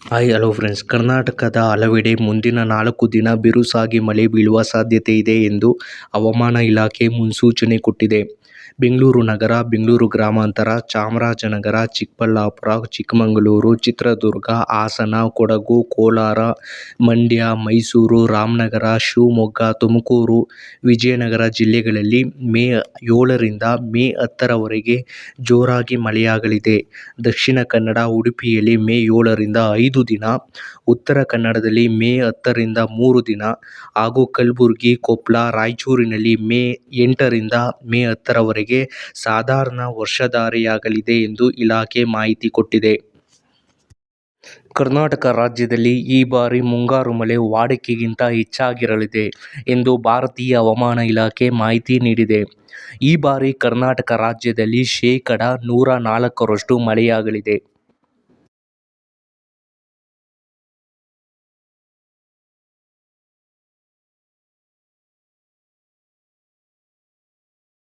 Hi hello friends ಕರ್ನಾಟಕದ ಹಲವೆಡೆ ಮುಂದಿನ ನಾಲ್ಕು ದಿನ ಬಿರುಸಾಗಿ ಮಳೆ ಬೀಳುವ ಸಾಧ್ಯತೆ ಇದೆ ಎಂದು ಹವಾಮಾನ ಇಲಾಖೆ ಮುನ್ಸೂಚನೆ ಕೊಟ್ಟಿದೆ. ಬೆಂಗಳೂರು ನಗರ, ಬೆಂಗಳೂರು ಗ್ರಾಮಾಂತರ, ಚಾಮರಾಜನಗರ, ಚಿಕ್ಕಬಳ್ಳಾಪುರ, ಚಿಕ್ಕಮಗಳೂರು, ಚಿತ್ರದುರ್ಗ, ಹಾಸನ, ಕೊಡಗು, ಕೋಲಾರ, ಮಂಡ್ಯ, ಮೈಸೂರು, ರಾಮನಗರ, ಶಿವಮೊಗ್ಗ, ತುಮಕೂರು, ವಿಜಯನಗರ ಜಿಲ್ಲೆಗಳಲ್ಲಿ ಮೇ ಏಳರಿಂದ ಮೇ ಹತ್ತರವರೆಗೆ ಜೋರಾಗಿ ಮಳೆಯಾಗಲಿದೆ. ದಕ್ಷಿಣ ಕನ್ನಡ, ಉಡುಪಿಯಲ್ಲಿ ಮೇ ಏಳರಿಂದ ಐದು ದಿನ, ಉತ್ತರ ಕನ್ನಡದಲ್ಲಿ ಮೇ ಹತ್ತರಿಂದ ಮೂರು ದಿನ ಹಾಗೂ ಕಲಬುರಗಿ ಕೊಪ್ಪಳ ರಾಯಚೂರಿನಲ್ಲಿ ಮೇ ಎಂಟರಿಂದ ಮೇ ಹತ್ತರವರೆಗೆ ಸಾಧಾರಣ ವರ್ಷಧಾರೆಯಾಗಲಿದೆ ಎಂದು ಇಲಾಖೆ ಮಾಹಿತಿ ಕೊಟ್ಟಿದೆ. ಕರ್ನಾಟಕ ರಾಜ್ಯದಲ್ಲಿ ಈ ಬಾರಿ ಮುಂಗಾರು ಮಳೆ ವಾಡಿಕೆಗಿಂತ ಹೆಚ್ಚಾಗಿರಲಿದೆ ಎಂದು ಭಾರತೀಯ ಹವಾಮಾನ ಇಲಾಖೆ ಮಾಹಿತಿ ನೀಡಿದೆ. ಈ ಬಾರಿ ಕರ್ನಾಟಕ ರಾಜ್ಯದಲ್ಲಿ ಶೇಕಡಾ ನೂರ ನಾಲ್ಕರಷ್ಟು ಮಳೆಯಾಗಲಿದೆ.